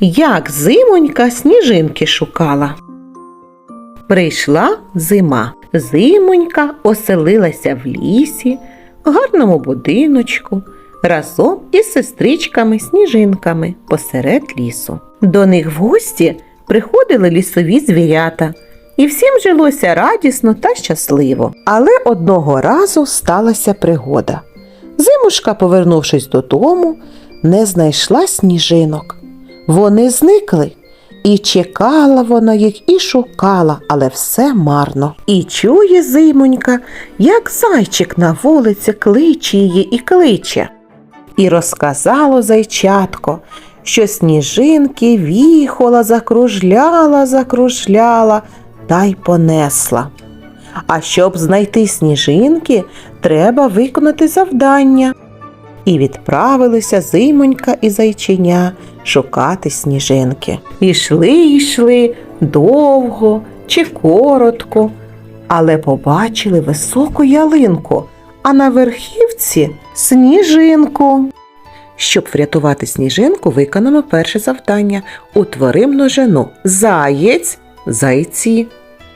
Як зимонька сніжинки шукала. Прийшла зима. Зимонька оселилася в лісі, гарному будиночку, разом із сестричками-сніжинками посеред лісу. До них в гості приходили лісові звірята, і всім жилося радісно та щасливо. Але одного разу сталася пригода. Зимушка, повернувшись додому, не знайшла сніжинок. Вони зникли. І чекала вона їх і шукала, але все марно. І чує зимонька, як зайчик на вулиці кличе її і кличе. І розказало зайчатко, що сніжинки віхола, закружляла, закружляла та й понесла. А щоб знайти сніжинки, треба виконати завдання. І відправилися зимонька і зайчиня шукати сніжинки. Ішли, йшли довго чи коротко, але побачили високу ялинку, а на верхівці сніжинку. Щоб врятувати сніжинку, виконано перше завдання. Утвори множину заєць, зайці,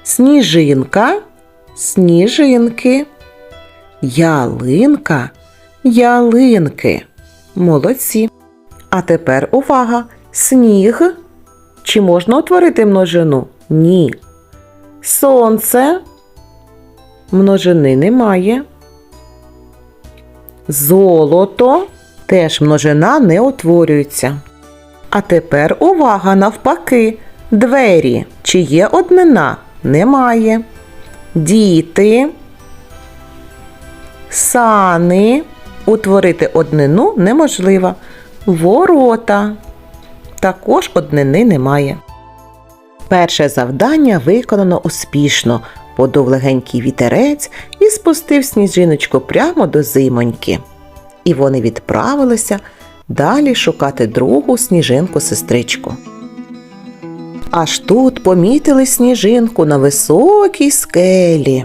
сніжинка, сніжинки, ялинка, ялинки. Молодці. А тепер увага! Сніг. Чи можна утворити множину? Ні. Сонце. Множини немає. Золото. Теж множина не утворюється. А тепер увага навпаки. Двері. Чи є однина? Немає. Діти. Сани. Утворити однину неможливо. Ворота. Також однини немає. Перше завдання виконано успішно. Подув легенький вітерець і спустив сніжиночку прямо до зимоньки. І вони відправилися далі шукати другу сніжинку-сестричку. Аж тут помітили сніжинку на високій скелі.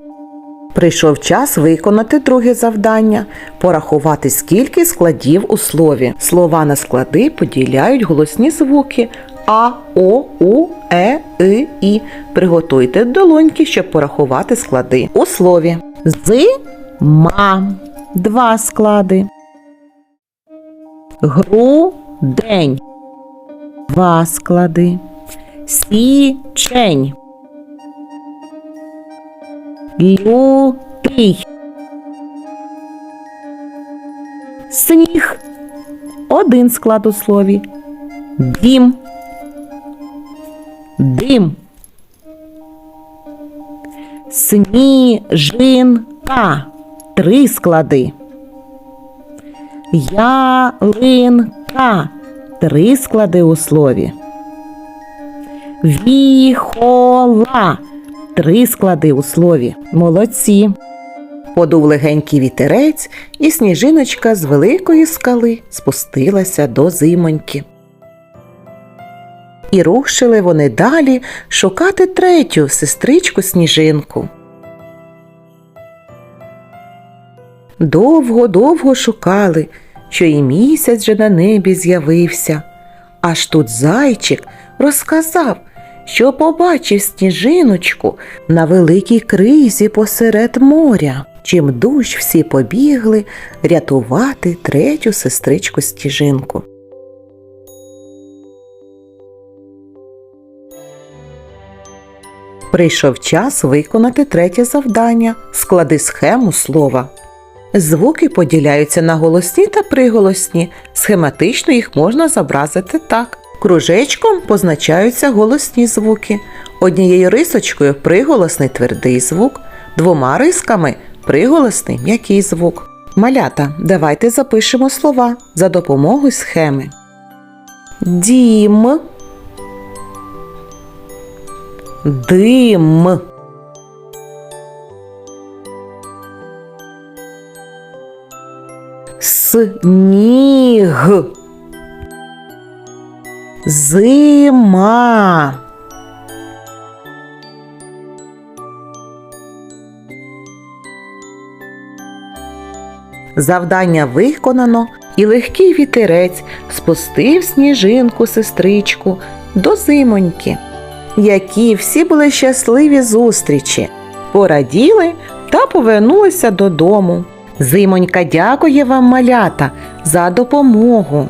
Прийшов час виконати друге завдання порахувати, скільки складів у слові. Слова на склади поділяють голосні звуки А, О, У, Е, И, І. Приготуйте долоньки, щоб порахувати склади. У слові з ма два склади. Грудень два склади. Січень Лютий. Сніг. Один склад у слові. Дім. Дим. Сніжинка. Три склади. Ялинка. Три склади у слові. Віхола. Три склади у слові. Молодці. Подув легенький вітерець, і сніжиночка з великої скали спустилася до зимоньки. І рушили вони далі шукати третю сестричку сніжинку. Довго-довго шукали, що і місяць же на небі з'явився. Аж тут зайчик розказав, що побачив сніжиночку на великій кризі посеред моря. Чим душ всі побігли рятувати третю сестричку сніжинку. Прийшов час виконати третє завдання склади схему слова. Звуки поділяються на голосні та приголосні. Схематично їх можна зобразити так. Кружечком позначаються голосні звуки. Однією рисочкою приголосний твердий звук, двома рисками приголосний м'який звук. Малята, давайте запишемо слова за допомогою схеми. Дім. Дим. сніг. Зима. Завдання виконано, і легкий вітерець спустив сніжинку сестричку до зимоньки, які всі були щасливі зустрічі, пораділи та повернулися додому. Зимонька дякує вам, малята, за допомогу.